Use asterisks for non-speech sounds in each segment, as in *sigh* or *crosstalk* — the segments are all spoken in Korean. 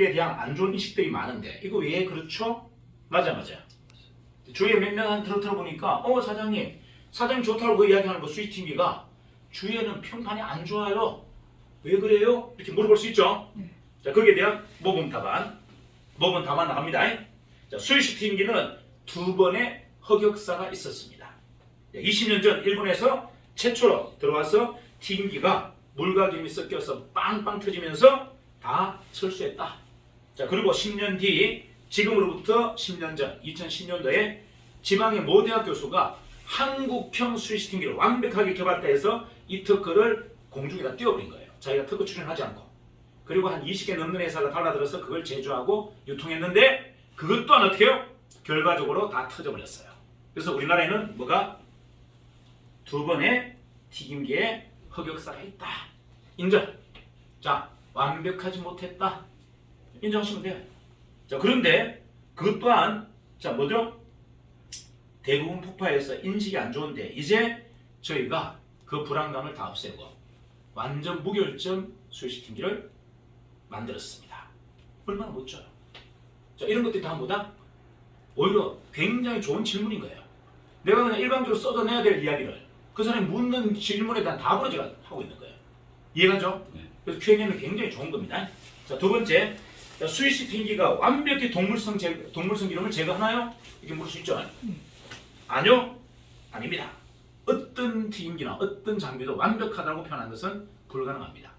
에 대한 안 좋은 인식들이 많은데 이거 왜 그렇죠? 맞아 맞아. 주위에 몇명 들어 들어보니까 어 사장님 사장님 좋다고 그 이야기하는 거 스위팅기가 주위에는 평판이 안 좋아요. 왜 그래요? 이렇게 물어볼 수 있죠. 자 거기에 대한 모범 답안 모범 답안 나갑니다. 자 스위팅기는 두 번의 흑역사가 있었습니다. 20년 전 일본에서 최초로 들어와서 튀김기가 물과 김이 섞여서 빵빵 터지면서 다 철수했다. 자 그리고 10년 뒤 지금으로부터 10년 전 2010년도에 지방의 모 대학 교수가 한국형 스위스팅기를 완벽하게 개발다 해서 이 특허를 공중에다 띄워버린 거예요. 자기가 특허 출연하지 않고. 그리고 한 20개 넘는 회사가 달라들어서 그걸 제조하고 유통했는데 그것 또한 어떻게 해요? 결과적으로 다 터져버렸어요. 그래서 우리나라에는 뭐가 두 번의 튀김기에 흑역사가 있다. 인정. 자, 완벽하지 못했다. 인정하시면 돼요. 자, 그런데 그것 또한 자, 뭐죠? 대부분 폭파해서 인식이 안 좋은데 이제 저희가 그 불안감을 다 없애고 완전 무결점 수시팅기를 만들었습니다. 얼마나 멋져요. 자, 이런 것들이 다 뭐다? 오히려 굉장히 좋은 질문인 거예요. 내가 그냥 일방적으로 써져내야 될 이야기를 그 사람이 묻는 질문에 대한 답으로 제가 하고 있는 거예요. 이해가죠? 네. 그래서 Q&A는 굉장히 좋은 겁니다. 자, 두 번째, 자, 스위시 팅기가 완벽히 동물성 제, 동물성 기름을 제거하나요? 이렇게 물을 수 있죠. 아니요, 아닙니다. 어떤 튀김기나 어떤 장비도 완벽하다고 표현한 것은 불가능합니다.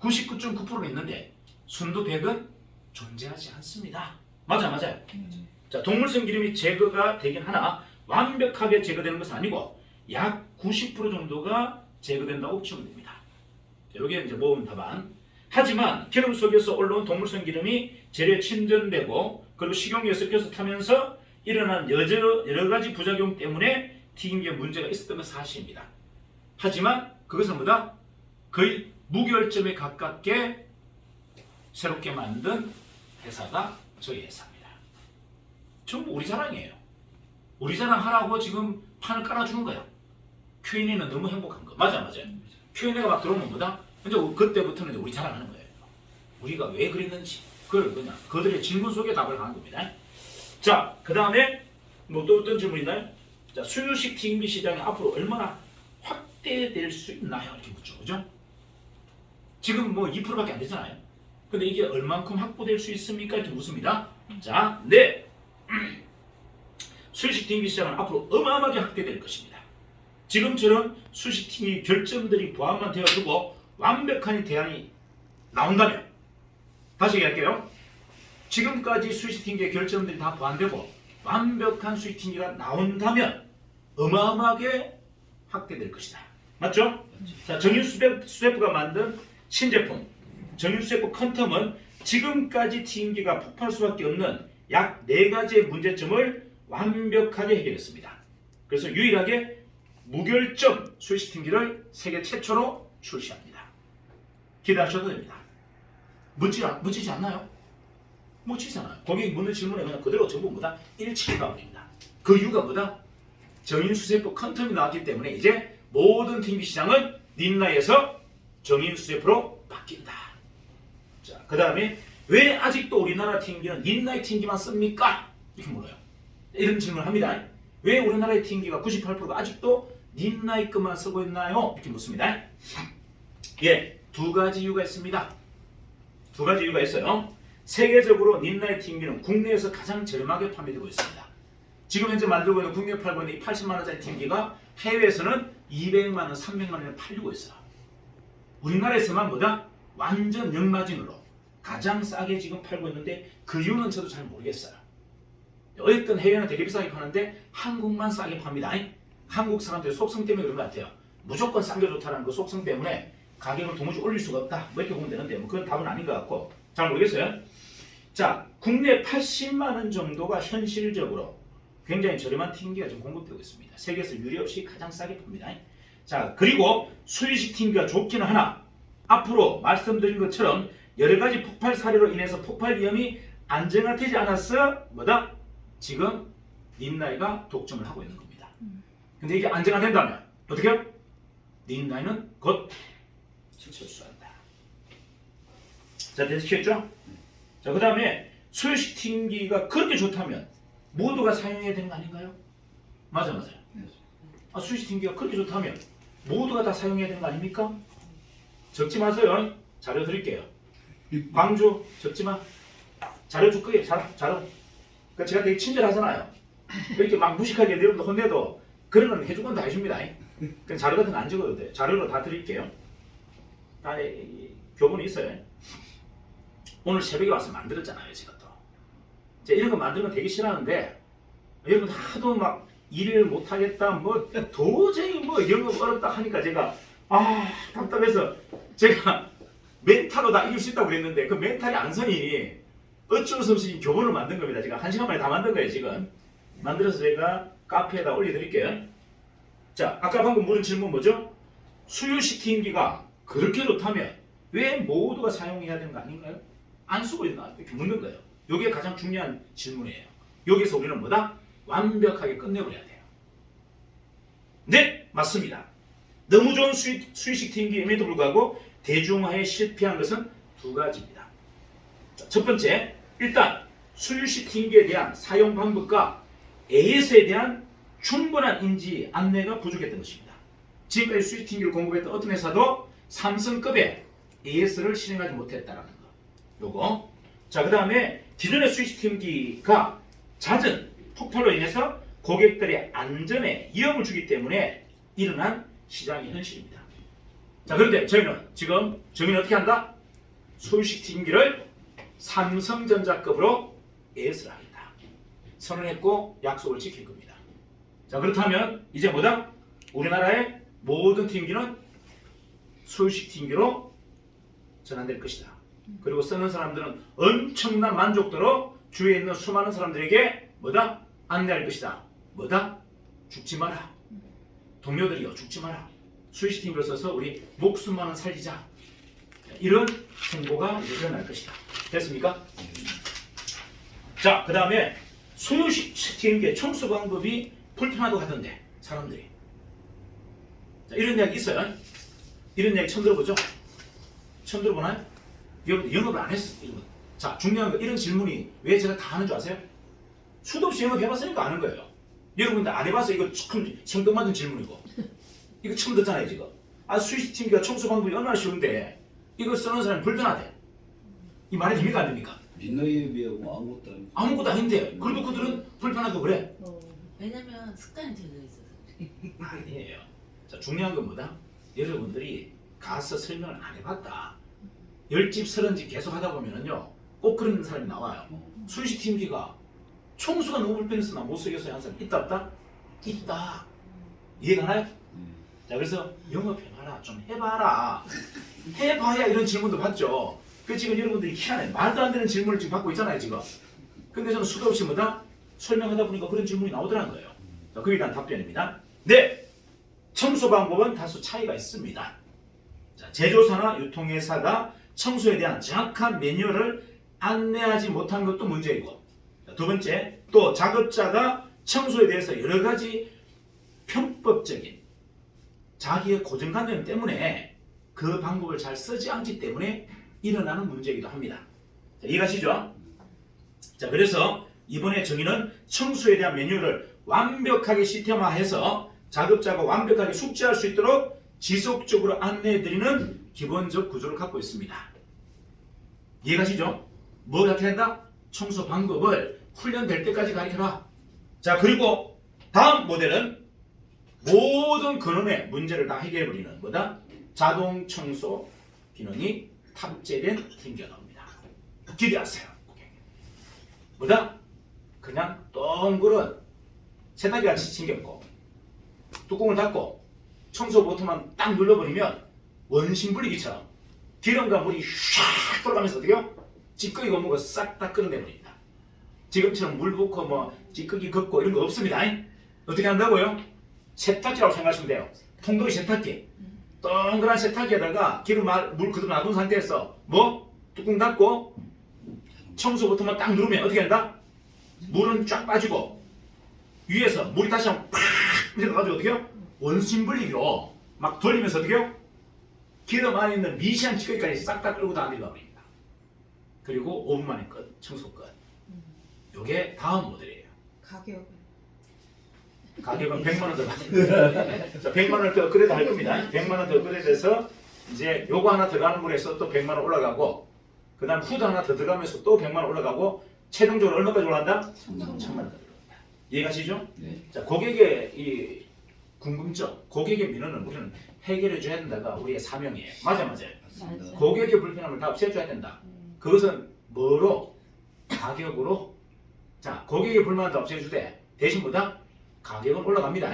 99.9%는 있는데 순도 100은 존재하지 않습니다. 맞아, 맞아요. 자, 동물성 기름이 제거가 되긴 하나 완벽하게 제거되는 것은 아니고 약 90% 정도가 제거된다고 보시면 됩니다. 여기에 이제 모범 답안. 하지만 기름 속에서 올라온 동물성 기름이 재료에 침전되고 그리고 식용유에 섞여서 타면서 일어난 여러, 여러 가지 부작용 때문에 튀김기에 문제가 있었던 건 사실입니다. 하지만 그것은 뭐다? 거의 무결점에 가깝게 새롭게 만든 회사가 저희 회사입니다. 전부 우리 자랑이에요. 우리 자랑 하라고 지금 판을 깔아주는 거야. Q&A는 너무 행복한 거. 맞아, 맞아. Q&A가 막 들어오면 뭐다? 이제 그때부터는 우리 자랑하는 거예요. 우리가 왜 그랬는지 그걸 그냥 그들의 질문 속에 답을 하는 겁니다. 자, 그 다음에 뭐 또 어떤 질문 있나요? 자, 수유식 튀김비 시장이 앞으로 얼마나 확대될 수 있나요? 이렇게 묻죠, 그죠? 지금 뭐 2%밖에 안 되잖아요. 근데 이게 얼만큼 확보될 수 있습니까? 이렇게 묻습니다. 자, 네. *clears throat* 수유식 튀김비 시장은 앞으로 어마어마하게 확대될 것입니다. 지금처럼 수식 튀김 결점들이 보완만 되어주고 완벽한 대안이 나온다면 다시 얘기할게요. 지금까지 수시팅기의 결점들이 다 보완되고 완벽한 수시팅기가 나온다면 어마어마하게 확대될 것이다. 맞죠? 자, 정윤수대프 수대프가 만든 신제품 정윤수대프 컨텀은 지금까지 튀김기가 폭발할 수밖에 없는 약네 가지의 문제점을 완벽하게 해결했습니다. 그래서 유일하게 무결점 수시팅기를 세계 최초로 출시합니다. 기대하셔도 됩니다. 묻지, 않- 묻히지 않나요? 묻히잖아요. 고객이 묻는 질문에 그냥 그대로 전부 뭐다? 일치가 버립니다. 그 이유가 뭐다? 정인수세포 컨텀이 나왔기 때문에 이제 모든 TV 시장은 닌나에서 정인수세포로 바뀐다. 자, 그 다음에 왜 아직도 우리나라 팅기는 닌나의 팅기만 씁니까? 이렇게 물어요. 이런 질문을 합니다. 왜 우리나라의 팅기가 98%가 아직도 닌나의 것만 쓰고 있나요? 이렇게 묻습니다. 예, 두 가지 이유가 있습니다. 두 가지 이유가 있어요. 세계적으로 닌나의 팅기는 국내에서 가장 저렴하게 판매되고 있습니다. 지금 현재 만들고 있는 국내 팔고 있는 이 80만 원짜리 팅기가 해외에서는 200만 원, 300만 원에 팔리고 있어요. 우리나라에서만 뭐다? 완전 역마진으로 가장 싸게 지금 팔고 있는데 그 이유는 저도 잘 모르겠어요. 어쨌든 해외는 되게 비싸게 파는데 한국만 싸게 팝니다. 한국 사람들의 속성 때문에 그런 것 같아요. 무조건 싼 게 좋다는 그 속성 때문에 가격을 도무지 올릴 수가 없다. 뭐 이렇게 보면 되는데 뭐 그건 답은 아닌 것 같고 잘 모르겠어요. 자, 국내 80만 원 정도가 현실적으로 굉장히 저렴한 팅기가 지금 공급되고 있습니다. 세계에서 유례 없이 가장 싸게 팝니다. 자, 그리고 수입식 팅기가 좋기는 하나 앞으로 말씀드린 것처럼 여러 가지 폭발 사례로 인해서 폭발 위험이 안정화되지 않아서 뭐다? 지금 닌나이가 독점을 하고 있는 겁니다. 근데 이게 안정화된다면 어떻게 해요? 닌나이는 곧 철수한다. 자, 됐겠죠? 자, 그 다음에 수유시팅기가 그렇게 좋다면 모두가 사용해야 되는 거 아닌가요? 맞아, 맞아요. 아, 수유시팅기가 그렇게 좋다면 모두가 다 사용해야 되는 거 아닙니까? 적지 마세요. 자료 드릴게요. 광주 적지 마. 자료 줄 거예요. 자료. 자료. 그 제가 되게 친절하잖아요. 이렇게 막 무식하게 여러분들 혼내도 그런 건 해준 건 다 해줍니다. 그 자료 같은 거 안 적어도 돼요. 자료로 다 드릴게요. 이- 교본이 있어요. 오늘 새벽에 와서 만들었잖아요. 제가 또. 제가 이런 거 만드는 거 되게 싫어하는데 여러분 하도 막 일을 못하겠다 뭐 도저히 뭐 영업 어렵다 하니까 제가 아 답답해서 제가 멘탈로 다 이길 수 있다고 그랬는데 그 멘탈이 안 서니 어쩔 수 없이 교본을 만든 겁니다. 제가 한 시간 만에 다 만든 거예요 지금. 만들어서 제가 카페에다 올려드릴게요. 자 아까 방금 물은 질문 뭐죠? 수유시팅기가 그렇게 좋다면 왜 모두가 사용해야 되는 거 아닌가요? 안 쓰고 있나 이렇게 묻는 거예요. 이게 가장 중요한 질문이에요. 여기서 우리는 뭐다? 완벽하게 끝내버려야 돼요. 네, 맞습니다. 너무 좋은 수익, 수익식 팅기임에도 불구하고 대중화에 실패한 것은 두 가지입니다. 자, 첫 번째, 일단 수유식 팅기에 대한 사용 방법과 AS에 대한 충분한 인지 안내가 부족했던 것입니다. 지금까지 수익 팅기를 공급했던 어떤 회사도 삼성급의 AS를 실행하지 못했다라는 거. 요거. 자, 그 다음에 기존의 수익 팅기가 잦은 폭발로 인해서 고객들의 안전에 위험을 주기 때문에 일어난 시장의 현실입니다. 자, 그런데 저희는 지금 저희는 어떻게 한다? 소유식 팅기를 삼성전자급으로 AS를 하겠다. 선언했고 약속을 지킬 겁니다. 자, 그렇다면 이제 뭐다? 우리나라의 모든 팅기는 소유식 팅기로 전환될 것이다. 그리고 쓰는 사람들은 엄청난 만족도로 주위에 있는 수많은 사람들에게 뭐다? 안내할 것이다. 뭐다? 죽지 마라. 동료들이여 죽지 마라. 수의시팅을 써서 우리 목숨만은 살리자. 이런 이제 일어날 것이다. 됐습니까? 자, 그 다음에 수유시팅의 청소 방법이 불편하다고 하던데 사람들이. 자, 이런 이야기 있어요. 이런 이야기 처음 들어보죠? 처음 들어보나요? 여러분 영업을 안 했어. 여러분. 자, 중요한 거 이런 질문이 왜 제가 다 하는 줄 아세요? 수도 없이 영업 해봤으니까 아는 거예요. 여러분들 안 해봐서 이거 참 생뚱맞은 질문이고 이거 처음 듣잖아요 지금. 아 수시팀기가 청소 방법이 얼마나 쉬운데 이거 쓰는 사람이 불편하대. 이 말이 됩니까 안 됩니까? 민노에 비하고 아무것도 아니죠. 아무것도 아닌데 그래도 그들은 불편하고 그래. 왜냐면 습관이 들어 있어서. 아니에요. 자 중요한 건 뭐다? 여러분들이 가서 설명을 안 해봤다. 열집 서른 집 계속 하다 보면은요 꼭 그런 사람이 나와요. 수시팀기가 청소가 너무 불편해서 나 못 쓰겠어요 하는 사람 있다 없다? 있다. 이해가 가나요? 자 그래서 영업해봐라 좀 해봐라 해봐야 이런 질문도 받죠 그 지금 여러분들이 희한해 말도 안 되는 질문을 지금 받고 있잖아요 지금 근데 저는 수도 없이 뭐다 설명하다 보니까 그런 질문이 나오더라는 거예요 자 그에 대한 답변입니다 네 청소 방법은 다소 차이가 있습니다 자, 제조사나 유통회사가 청소에 대한 정확한 매뉴얼을 안내하지 못한 것도 문제이고 자, 두 번째 또 작업자가 청소에 대해서 여러 가지 편법적인 자기의 고정관념 때문에 그 방법을 잘 쓰지 않기 때문에 일어나는 문제이기도 합니다. 자, 이해가시죠? 자, 그래서 이번에 정의는 청소에 대한 매뉴얼을 완벽하게 시스템화해서 작업자가 완벽하게 숙지할 수 있도록 지속적으로 안내해드리는 기본적 구조를 갖고 있습니다. 이해가시죠? 뭘 갖게 한다? 청소 방법을 훈련될 때까지 가르쳐라. 자, 그리고 다음 모델은 모든 근원의 문제를 다 해결해버리는 뭐다? 자동 청소 기능이 탑재된 튕겨 나옵니다. 기대하세요. 뭐다? 그냥 동그란 세탁기 같이 튕겼고 뚜껑을 닫고 청소 버튼만 딱 눌러버리면 원심 분리기처럼 기름과 물이 샥 돌아가면서 어떻게요? 찌꺼기 건물가 싹 다 끌어내버립니다. 지금처럼 물 붓고 뭐 찌꺼기 걷고 이런 거 없습니다. 어떻게 한다고요? 세탁기라고 생각하시면 돼요. 통돌이 세탁기. 동그란 세탁기에다가 기름 말- 물 그대로 놔둔 상태에서 뭐 뚜껑 닫고 청소 버튼만 딱 누르면 어떻게 한다? 물은 쫙 빠지고 위에서 물이 다시 한번 팍 내려가지고 어떻게요? 원심 분리기로 막 돌리면서 어떻게요? 기름 안에 있는 미세한 찌꺼기까지 싹 다 끌고 다 내려가 버립니다. 그리고 5분 만에 끝, 청소 끝. 음. 요게 다음 모델이에요. 가격은 가격은 100만 *laughs* 원 더. 자, 100만 원을 더 그래도 할 겁니다. 100만 원 더 그래돼서 이제 요거 하나 들어가는 물에서 또 100만 원 올라가고 그다음 후드 하나 더 들어가면서 또 100만 원 올라가고 최종적으로 얼마까지 올라간다? 천만 원. 이해가시죠? 네. 자, 고객의 이 궁금증, 고객의 민원을 우리는 해결해 줘야 된다가 우리의 사명이에요. 맞아, 맞아요. 맞습니다. 맞아. 고객의 불편함을 다 없애줘야 된다. 음. 그것은 뭐로? 가격으로. 자, 고객의 불만도 없애주되 대신 뭐다? 가격은 올라갑니다.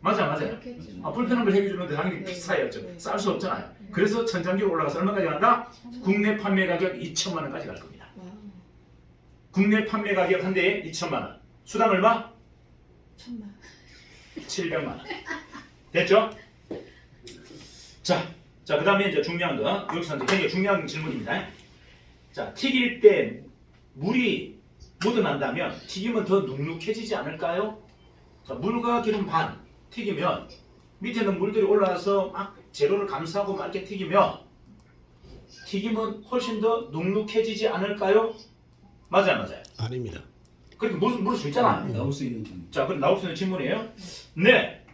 맞아, 맞아요. 그렇겠지. 아, 불편함을 해결해주는데 당연히 네. 비싸요. 좀 네. 쌀수 없잖아요. 그래서 천장기로 올라가서 얼마까지 간다? 국내 판매 가격 2천만 원까지 갈 겁니다. 와, 국내 판매 가격 한 대에 2천만 원. 수당 얼마? 천만. 700만 원. 됐죠? 자, 자 그다음에 이제 중요한 거 여기서 이제 굉장히 중요한 질문입니다. 자, 튀길 때 물이 묻어난다면 튀기면 더 눅눅해지지 않을까요? 자, 물과 기름 반 튀기면 밑에 있는 물들이 올라와서 막 재료를 감싸고 막 이렇게 튀기면 튀기면 훨씬 더 눅눅해지지 않을까요? 맞아요, 맞아요. 아닙니다. 그렇게 물, 물을 수 있잖아요. 나올 수 있는 분. 자, 그럼 나올 수 있는 질문이에요. 네.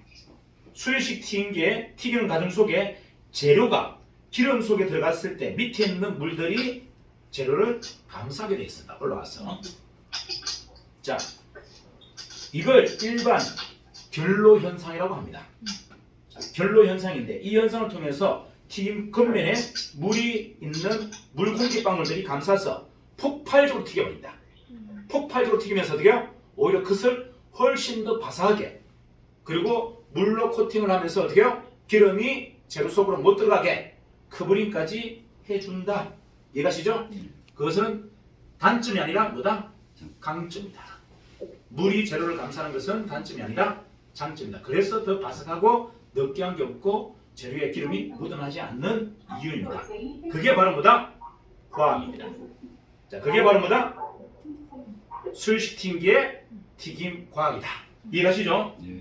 수일식 튀김기에 튀기는 과정 속에 재료가 기름 속에 들어갔을 때 밑에 있는 물들이 재료를 감싸게 돼 있습니다. 올라와서. 자, 이걸 일반 결로 현상이라고 합니다. 자, 결로 현상인데 이 현상을 통해서 튀김 겉면에 물이 있는 물 공기 방울들이 감싸서 폭발적으로 튀겨버린다. 폭발적으로 튀기면서 어떻게요? 오히려 그것을 훨씬 더 바삭하게 그리고 물로 코팅을 하면서 어떻게요? 기름이 재료 속으로 못 들어가게 커버링까지 해준다. 이해가시죠? 그것은 단점이 아니라 뭐다? 강점이다. 물이 재료를 감싸는 것은 단점이 아니라 장점이다. 그래서 더 바삭하고 느끼한 게 없고 재료에 기름이 묻어나지 않는 이유입니다. 그게 바로 뭐다? 화학입니다. 자, 그게 바로 뭐다? 술식 튀김기의 튀김 과학이다. 이해가시죠? 예.